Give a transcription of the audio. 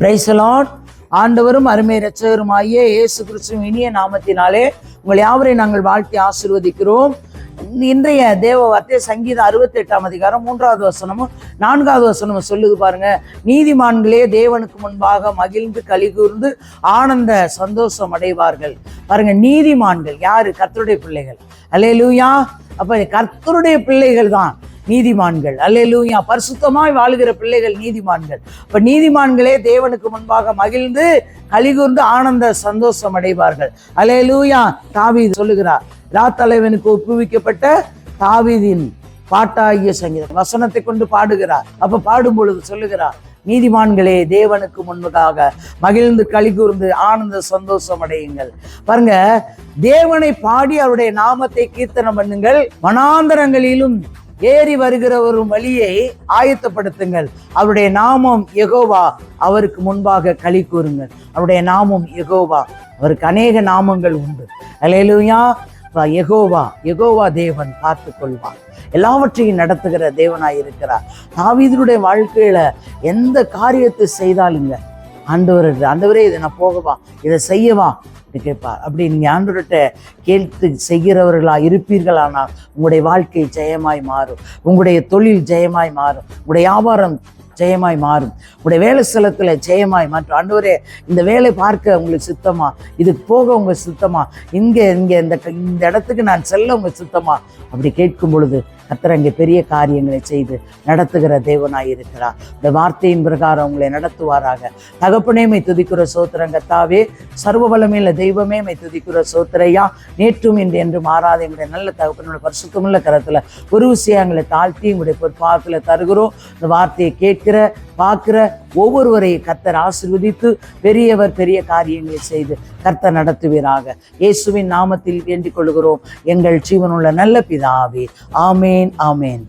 பிரைசலாட் ஆண்டவரும் அருமை இரட்சகருமாகிய இயேசு கிறிஸ்துவின் இனிய நாமத்தினாலே உங்கள் யாவரை நாங்கள் வாழ்த்தி ஆசிர்வதிக்கிறோம். இன்றைய தேவ வார்த்தை சங்கீதம் அறுபத்தி எட்டாம் அதிகாரம் மூன்றாவது வசனமும் நான்காவது வசனமும் சொல்லுது பாருங்க. நீதிமான்களே தேவனுக்கு முன்பாக மகிழ்ந்து கலிகூர்ந்து ஆனந்த சந்தோஷம் அடைவார்கள். பாருங்க நீதிமான்கள் யாரு? கர்த்தருடைய பிள்ளைகள். அல்லேலூயா அப்ப கர்த்தருடைய பிள்ளைகள் தான் நீதிமான்கள். அல்லேலூயா. பரிசுத்தமாய் வாழுகிற பிள்ளைகள் நீதிமான்கள். அப்ப நீதிமான்களே தேவனுக்கு முன்பாக மகிழ்ந்து கலிகூர்ந்து ஆனந்த சந்தோஷம் அடைவார்கள். அல்லேலூயா. தாவி சொல்லுகிறார் ராத்தலைவனுக்கு தலைவனுக்கு ஒப்புவிக்கப்பட்ட தாவிதின் பாட்டாகிய சங்கீதம் வசனத்தை கொண்டு பாடுகிறார். அப்ப பாடும் பொழுது சொல்லுகிறார் நீதிமான்களே தேவனுக்கு முன்பதாக மகிழ்ந்து கலிகூர்ந்து ஆனந்த சந்தோஷம் அடையுங்கள். பாருங்க தேவனை பாடி அவருடைய நாமத்தை கீர்த்தனம் பண்ணுங்கள். வனாந்தரங்களிலும் ஏறி வருகிற ஒரு வழியை ஆயத்தப்படுத்துங்கள். அவருடைய நாமம் எகோவா அவருக்கு முன்பாக களி கூறுங்கள். அவருடைய நாமம் எகோவா அவருக்கு அநேக நாமங்கள் உண்டு. அலையலுயா எகோவா எகோவா தேவன் பார்த்து கொள்வார் எல்லாவற்றையும் நடத்துகிற தேவனாய் இருக்கிறார். தாவீதனுடைய வாழ்க்கையில எந்த காரியத்தை செய்தாலுங்க ஆண்டவர் ஆண்டவரே இதை நான் போகவா இதை செய்யவா அப்படி கேட்பார். அப்படி நீங்கள் ஆண்டவர்கிட்ட கேட்டு செய்கிறவர்களா இருப்பீர்களானால் உங்களுடைய வாழ்க்கை ஜெயமாய் மாறும். உங்களுடைய தொழில் ஜெயமாய் மாறும். உங்களுடைய வியாபாரம் ஜெயமாய் மாறும். உங்களுடைய வேலை ஸ்தலத்தில் ஜெயமாய் மாற்றும் ஆண்டவரே இந்த வேலை பார்க்க உங்களுக்கு சுத்தமா? இதுக்கு போக உங்க சுத்தமா? இங்கே இங்கே இந்த இந்த இடத்துக்கு நான் செல்ல உங்க சுத்தமா? அப்படி கேட்கும் பொழுது கர்த்தர் அங்கே பெரிய காரியங்களை செய்து நடத்துகிற தேவனாய் இருக்கிறார். இந்த வார்த்தையின் பிரகாரம் உங்களை நடத்துவாராக. தகப்பனே மை துதிக்கிற சோத்திரங்கத்தாவே சர்வ வளமையில தெய்வமே மை துதிக்கிற சோத்திரையா நேற்றும் இன்று என்று மாறாத எங்களுடைய நல்ல தகப்பனோட பரிசுத்தமுள்ள கரத்துல ஒரு விஷயங்களை தாழ்த்தி எங்களுடைய பொற்பாத்தில் தருகிறோம். இந்த வார்த்தையை கேட்கிற பார்க்கிற ஒவ்வொருவரையும் கர்த்தர் ஆசிர்வதித்து பெரியவர் பெரிய காரியங்களை செய்து கர்த்தர் நடத்துவீராக. இயேசுவின் நாமத்தில் வேண்டிக் கொள்கிறோம். எங்கள் ஜீவனுள்ள நல்ல பிதாவே. ஆமேன் ஆமேன்.